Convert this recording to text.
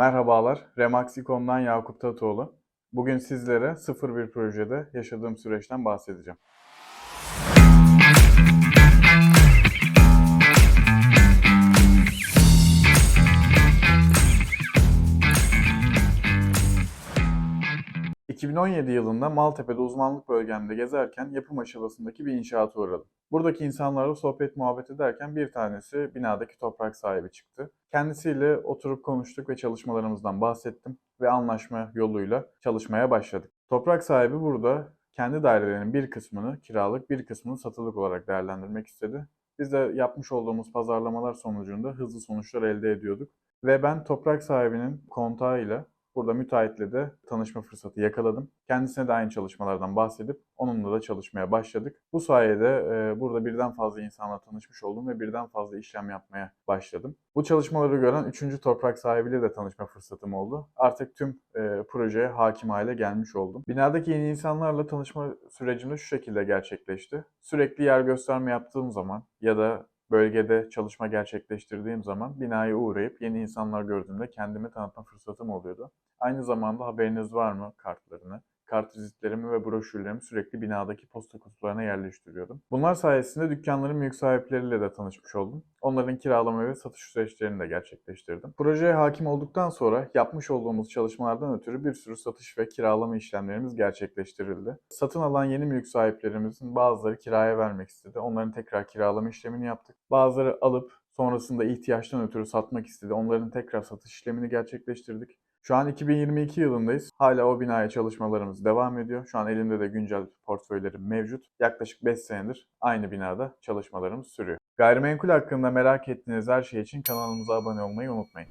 Merhabalar, Remaxicon'dan Yakup Tatoğlu. Bugün sizlere 01 projede yaşadığım süreçten bahsedeceğim. ...2017 yılında Maltepe'de uzmanlık bölgemde gezerken yapım aşamasındaki bir inşaata uğradım. Buradaki insanlarla sohbet muhabbet ederken bir tanesi binadaki toprak sahibi çıktı. Kendisiyle oturup konuştuk ve çalışmalarımızdan bahsettim ve anlaşma yoluyla çalışmaya başladık. Toprak sahibi burada kendi dairelerinin bir kısmını kiralık, bir kısmını satılık olarak değerlendirmek istedi. Biz de yapmış olduğumuz pazarlamalar sonucunda hızlı sonuçlar elde ediyorduk. Ve ben toprak sahibinin kontağıyla burada müteahhitle de tanışma fırsatı yakaladım. Kendisine de aynı çalışmalardan bahsedip onunla da çalışmaya başladık. Bu sayede e, burada birden fazla insanla tanışmış oldum ve birden fazla işlem yapmaya başladım. Bu çalışmaları gören 3. toprak sahibiyle de tanışma fırsatım oldu. Artık tüm e, projeye hakim hale gelmiş oldum. Binadaki yeni insanlarla tanışma sürecim de şu şekilde gerçekleşti. Sürekli yer gösterme yaptığım zaman ya da bölgede çalışma gerçekleştirdiğim zaman binaya uğrayıp yeni insanlar gördüğümde kendimi tanıtma fırsatım oluyordu. Aynı zamanda haberiniz var mı kartlarını, kart vizitlerimi ve broşürlerimi sürekli binadaki posta kutularına yerleştiriyordum. Bunlar sayesinde dükkanların mülk sahipleriyle de tanışmış oldum. Onların kiralama ve satış süreçlerini de gerçekleştirdim. Projeye hakim olduktan sonra yapmış olduğumuz çalışmalardan ötürü bir sürü satış ve kiralama işlemlerimiz gerçekleştirildi. Satın alan yeni mülk sahiplerimizin bazıları kiraya vermek istedi. Onların tekrar kiralama işlemini yaptık. Bazıları alıp Sonrasında ihtiyaçtan ötürü satmak istedi. Onların tekrar satış işlemini gerçekleştirdik. Şu an 2022 yılındayız. Hala o binaya çalışmalarımız devam ediyor. Şu an elimde de güncel portföylerim mevcut. Yaklaşık 5 senedir aynı binada çalışmalarımız sürüyor. Gayrimenkul hakkında merak ettiğiniz her şey için kanalımıza abone olmayı unutmayın.